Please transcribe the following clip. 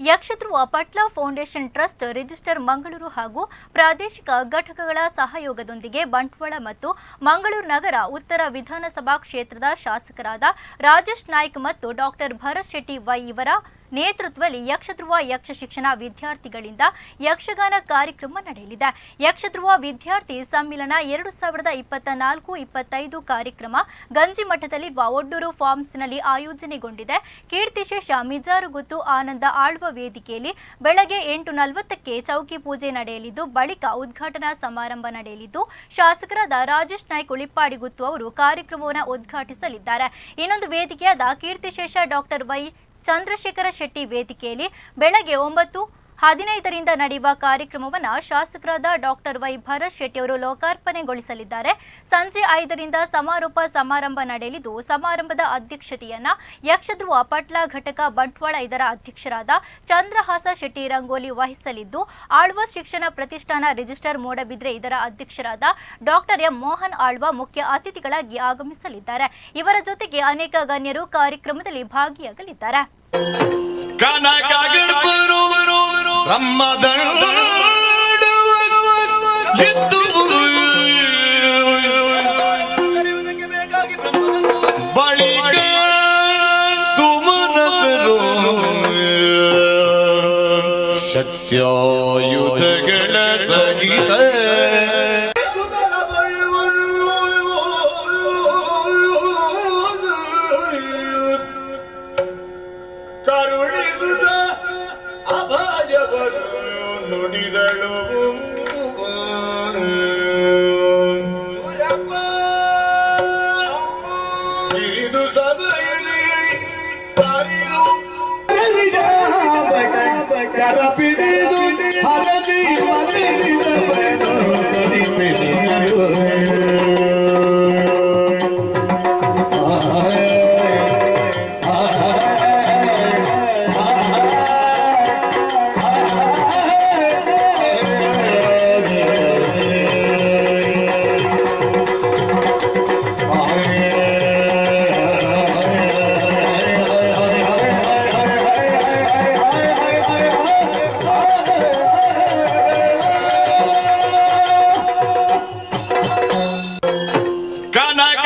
Yakshadhruva Patla foundation trust register Mangaluru ಹಾಗೂ ಪ್ರಾದೇಶಿಕ ಘಟಕಗಳ ಸಹಯೋಗದೊಂದಿಗೆ ಬಂಟ್ವಾಳ ಮತ್ತು ಮಂಗಳೂರು ನಗರ ಉತ್ತರ ವಿಧಾನಸಭಾ ಕ್ಷೇತ್ರದ ಶಾಸಕರಾದ ರಾಜೇಶ್ ನಾಯ್ಕ್ ಮತ್ತು ಡಾಕ್ಟರ್ ಭರತ್ ಶೆಟ್ಟಿ ವೈ ಇವರ ನೇತೃತ್ವದಲ್ಲಿ ಯಕ್ಷಧ್ರುವ ಯಕ್ಷ ಶಿಕ್ಷಣ ವಿದ್ಯಾರ್ಥಿಗಳಿಂದ ಯಕ್ಷಗಾನ ಕಾರ್ಯಕ್ರಮ ನಡೆಯಲಿದೆ. ಯಕ್ಷಧ್ರುವ ವಿದ್ಯಾರ್ಥಿ ಸಮ್ಮಿಲನ ಎರಡು ಸಾವಿರದ ಇಪ್ಪತ್ತ ನಾಲ್ಕು ಇಪ್ಪತ್ತೈದು ಕಾರ್ಯಕ್ರಮ ಗಂಜಿಮಠದಲ್ಲಿರುವ ಒಡ್ಡೂರು ಫಾರ್ಮ್ಸ್ನಲ್ಲಿ ಆಯೋಜನೆಗೊಂಡಿದೆ. ಕೀರ್ತಿಶೇಷ ಮಿಜಾರುಗುತ್ತು ಆನಂದ ಆಳ್ವ ವೇದಿಕೆಯಲ್ಲಿ ಬೆಳಗ್ಗೆ ಎಂಟು ನಲವತ್ತಕ್ಕೆ ಚೌಕಿ ಪೂಜೆ ನಡೆಯಲಿದ್ದು, ಬಳಿಕ ಉದ್ಘಾಟನಾ ಸಮಾರಂಭ ನಡೆಯಲಿದ್ದು, ಶಾಸಕರಾದ ರಾಜೇಶ್ ನಾಯ್ಕ್ ಉಳಿಪ್ಪಾಡಿಗುತ್ತು ಅವರು ಕಾರ್ಯಕ್ರಮವನ್ನು ಉದ್ಘಾಟಿಸಲಿದ್ದಾರೆ. ಇನ್ನೊಂದು ವೇದಿಕೆಯಾದ ಕೀರ್ತಿಶೇಷ ಡಾಕ್ಟರ್ ವೈ ಚಂದ್ರಶೇಖರ ಶೆಟ್ಟಿ ವೇದಿಕೆಯಲ್ಲಿ ಬೆಳಗ್ಗೆ ಒಂಬತ್ತು ಹದಿನೈದರಿಂದ ನಡೆಯುವ ಕಾರ್ಯಕ್ರಮವನ್ನು ಶಾಸಕರಾದ ಡಾಕ್ಟರ್ ವೈ ಭರತ್ ಶೆಟ್ಟಿ ಅವರು ಲೋಕಾರ್ಪಣೆಗೊಳಿಸಲಿದ್ದಾರೆ. ಸಂಜೆ ಐದರಿಂದ ಸಮಾರೋಪ ಸಮಾರಂಭ ನಡೆಯಲಿದ್ದು, ಸಮಾರಂಭದ ಅಧ್ಯಕ್ಷತೆಯನ್ನ ಯಕ್ಷಧ್ರುವ ಪಟ್ಲ ಘಟಕ ಬಂಟ್ವಾಳ ಇದರ ಅಧ್ಯಕ್ಷರಾದ ಚಂದ್ರಹಾಸ ಶೆಟ್ಟಿ ರಂಗೋಲಿ ವಹಿಸಲಿದ್ದು, ಆಳ್ವ ಶಿಕ್ಷಣ ಪ್ರತಿಷ್ಠಾನ ರಿಜಿಸ್ಟರ್ ಮೂಡಬಿದ್ರೆ ಇದರ ಅಧ್ಯಕ್ಷರಾದ ಡಾಕ್ಟರ್ ಎಂ ಮೋಹನ್ ಆಳ್ವ ಮುಖ್ಯ ಅತಿಥಿಗಳಾಗಿ ಆಗಮಿಸಲಿದ್ದಾರೆ. ಇವರ ಜೊತೆಗೆ ಅನೇಕ ಗಣ್ಯರು ಕಾರ್ಯಕ್ರಮದಲ್ಲಿ ಭಾಗಿಯಾಗಲಿದ್ದಾರೆ. ಬ್ರಹ್ಮದಂಡ ಎದ್ದು ಬಳಿಕ ಸುಮನಸರು ಶಕ್ತ್ಯಾಯುಧಗಳ ಸಹಿತ ಅಭಯವರು ನುಡಿದಳು. ಗಿರಿದು ಸಭೆಯಲ್ಲಿ ತಾರಿದು